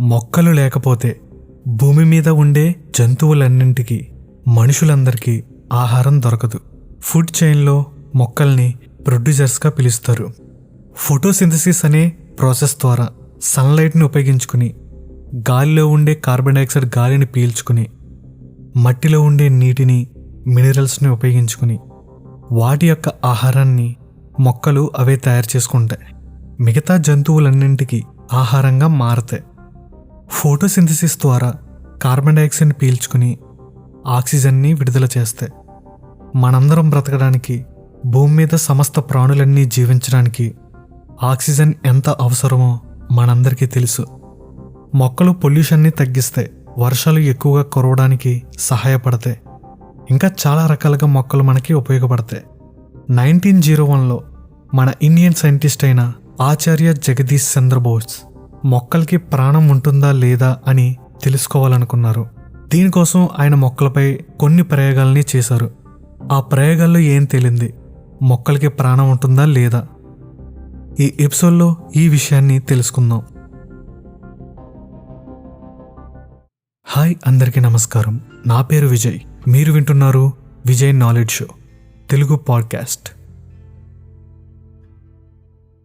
మొక్కలు లేకపోతే భూమి మీద ఉండే జంతువులన్నింటికి మనుషులందరికీ ఆహారం దొరకదు. ఫుడ్ చైన్లో మొక్కల్ని ప్రొడ్యూసర్స్గా పిలుస్తారు. ఫోటోసింథసిస్ అనే ప్రాసెస్ ద్వారా సన్లైట్ని ఉపయోగించుకుని గాలిలో ఉండే కార్బన్ డైఆక్సైడ్ గాలిని పీల్చుకుని మట్టిలో ఉండే నీటిని మినరల్స్ని ఉపయోగించుకుని వాటి యొక్క ఆహారాన్ని మొక్కలు అవే తయారు చేసుకుంటాయి. మిగతా జంతువులన్నింటికి ఆహారంగా మారతాయి. ఫోటోసింథసిస్ ద్వారా కార్బన్ డైఆక్సైడ్ని పీల్చుకుని ఆక్సిజన్ని విడుదల చేస్తాయి మనందరం బ్రతకడానికి భూమి మీద సమస్త ప్రాణులన్నీ జీవించడానికి ఆక్సిజన్ ఎంత అవసరమో మనందరికీ తెలుసు. మొక్కలు పొల్యూషన్ని తగ్గిస్తాయి వర్షాలు ఎక్కువగా కురవడానికి సహాయపడతాయి. ఇంకా చాలా రకాలుగా మొక్కలు మనకి ఉపయోగపడతాయి. నైన్టీన్ జీరో వన్లో మన ఇండియన్ సైంటిస్ట్ అయిన ఆచార్య జగదీష్ చంద్రబోస్ మొక్కలకి ప్రాణం ఉంటుందా లేదా అని తెలుసుకోవాలనుకున్నారు. దీనికోసం ఆయన మొక్కలపై కొన్ని ప్రయోగాల్ని చేశారు. ఆ ప్రయోగాల్లో ఏం తేలింది? మొక్కలకి ప్రాణం ఉంటుందా లేదా? ఈ ఎపిసోడ్లో ఈ విషయాన్ని తెలుసుకుందాం. హాయ్ అందరికీ నమస్కారం. నా పేరు విజయ్. మీరు వింటున్నారు Vijay knowledge show Telugu podcast.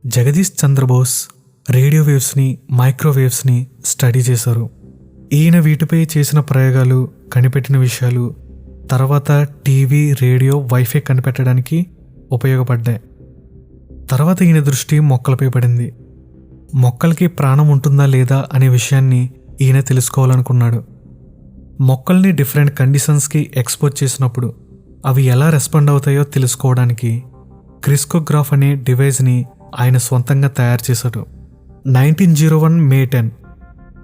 Jagadish Chandrabose radio వేవ్స్ని మైక్రోవేవ్స్ని స్టడీ చేశారు. ఈయన వీటిపై చేసిన ప్రయోగాలు కనిపెట్టిన విషయాలు తర్వాత టీవీ రేడియో వైఫై కనిపెట్టడానికి ఉపయోగపడ్డాయి. తర్వాత ఈయన దృష్టి మొక్కలపై పడింది. మొక్కలకి ప్రాణం ఉంటుందా లేదా అనే విషయాన్ని ఈయన తెలుసుకోవాలనుకున్నాడు. మొక్కల్ని డిఫరెంట్ కండిషన్స్కి ఎక్స్పోజ్ చేసినప్పుడు అవి ఎలా రెస్పాండ్ అవుతాయో తెలుసుకోవడానికి క్రిస్కోగ్రాఫ్ అనే డివైజ్ని ఆయన సొంతంగా తయారు చేశాడు nineteen zero one May ten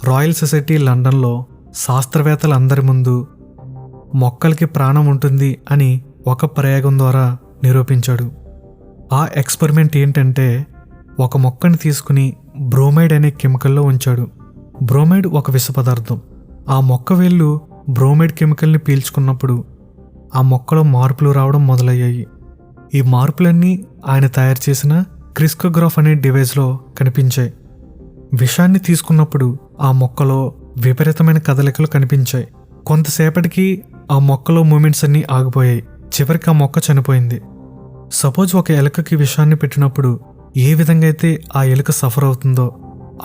Royal Society లండన్లో శాస్త్రవేత్తలందరి ముందు మొక్కలకి ప్రాణం ఉంటుంది అని ఒక ప్రయోగం ద్వారా నిరూపించాడు. ఆ ఎక్స్పెరిమెంట్ ఏంటంటే ఒక మొక్కని తీసుకుని బ్రోమైడ్ అనే కెమికల్లో ఉంచాడు. బ్రోమైడ్ ఒక విష పదార్థం. ఆ మొక్క వేళ్ళు బ్రోమైడ్ కెమికల్ని పీల్చుకున్నప్పుడు ఆ మొక్కలో మార్పులు రావడం మొదలయ్యాయి. ఈ మార్పులన్నీ ఆయన తయారు చేసిన క్రిస్కోగ్రాఫ్ అనే డివైస్లో కనిపించాయి. విషాన్ని తీసుకున్నప్పుడు ఆ మొక్కలో విపరీతమైన కదలికలు కనిపించాయి. కొంతసేపటికి ఆ మొక్కలో మూమెంట్స్ అన్నీ ఆగిపోయాయి. చివరికి ఆ మొక్క చనిపోయింది. సపోజ్ ఒక ఎలుకకి విషాన్ని పెట్టినప్పుడు ఏ విధంగా అయితే ఆ ఎలుక సఫర్ అవుతుందో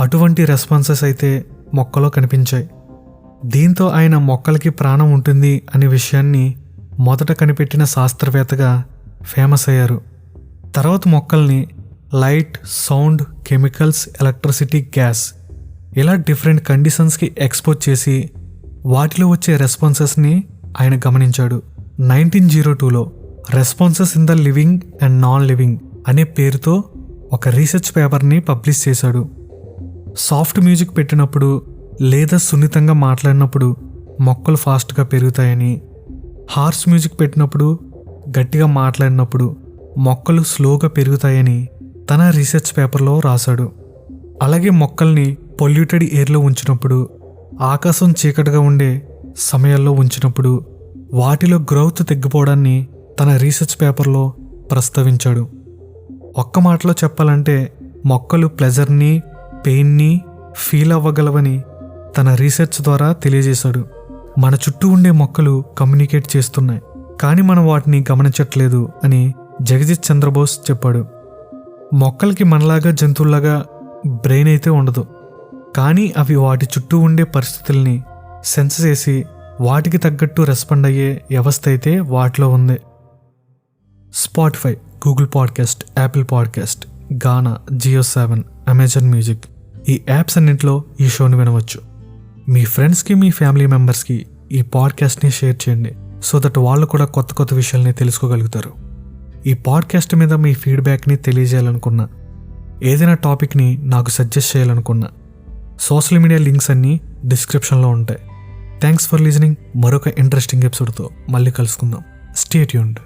అటువంటి రెస్పాన్సెస్ అయితే మొక్కలో కనిపించాయి. దీంతో ఆయన మొక్కలకి ప్రాణం ఉంటుంది అనే విషయాన్ని మొదట కనిపెట్టిన శాస్త్రవేత్తగా ఫేమస్ అయ్యారు. తర్వాత మొక్కల్ని light sound chemicals electricity gas ఇలా డిఫరెంట్ కండిషన్స్కి ఎక్స్పోజ్ చేసి వాటిలో వచ్చే రెస్పాన్సెస్ని ఆయన గమనించాడు. నైన్టీన్ జీరో టూలో responses in the living and non living అనే పేరుతో ఒక రీసెర్చ్ పేపర్ని పబ్లిష్ చేశాడు. సాఫ్ట్ మ్యూజిక్ పెట్టినప్పుడు లేదా సున్నితంగా మాట్లాడినప్పుడు మొక్కలు ఫాస్ట్గా పెరుగుతాయని హార్స్ మ్యూజిక్ పెట్టినప్పుడు గట్టిగా మాట్లాడినప్పుడు మొక్కలు స్లోగా పెరుగుతాయని తన రీసెర్చ్ పేపర్లో రాశాడు. అలాగే మొక్కల్ని పొల్యూటెడ్ ఎయిర్లో ఉంచినప్పుడు ఆకాశం చీకటిగా ఉండే సమయాల్లో ఉంచినప్పుడు వాటిలో గ్రోత్ తగ్గిపోవడాన్ని తన రీసెర్చ్ పేపర్లో ప్రస్తావించాడు. ఒక్క మాటలో చెప్పాలంటే మొక్కలు ప్లెజర్ని పెయిన్ని ఫీల్ అవ్వగలవని తన రీసెర్చ్ ద్వారా తెలియజేశాడు. మన చుట్టూ ఉండే మొక్కలు కమ్యూనికేట్ చేస్తున్నాయి. కానీ మనం వాటిని గమనించట్లేదు అని జగజిత్ చంద్రబోస్ చెప్పాడు. మొక్కలకి మనలాగా జంతువులాగా బ్రెయిన్ అయితే ఉండదు. కానీ అవి వాటి చుట్టూ ఉండే పరిస్థితుల్ని సెన్స్ చేసి వాటికి తగ్గట్టు రెస్పాండ్ అయ్యే వ్యవస్థ అయితే వాటిలో ఉంది. Spotify Google podcast Apple podcast Gaana Jio Saavn Amazon music ఈ యాప్స్ అన్నింటిలో ఈ షోని వినవచ్చు. మీ ఫ్రెండ్స్కి మీ ఫ్యామిలీ మెంబర్స్కి ఈ పాడ్కాస్ట్ని షేర్ చేయండి. సో దట్ వాళ్ళు కూడా కొత్త కొత్త విషయాల్ని తెలుసుకోగలుగుతారు. ఈ పాడ్కాస్ట్ మీద మీ ఫీడ్బ్యాక్ని తెలియజేయాలనుకున్నా. ఏదైనా టాపిక్ని నాకు సజెస్ట్ చేయాలనుకున్నా. సోషల్ మీడియా లింక్స్ అన్నీ డిస్క్రిప్షన్లో ఉంటాయి. థ్యాంక్స్ ఫర్ లిజనింగ్ మరొక ఇంట్రెస్టింగ్ ఎపిసోడ్తో మళ్ళీ కలుసుకుందాం. స్టేట్ యూండ్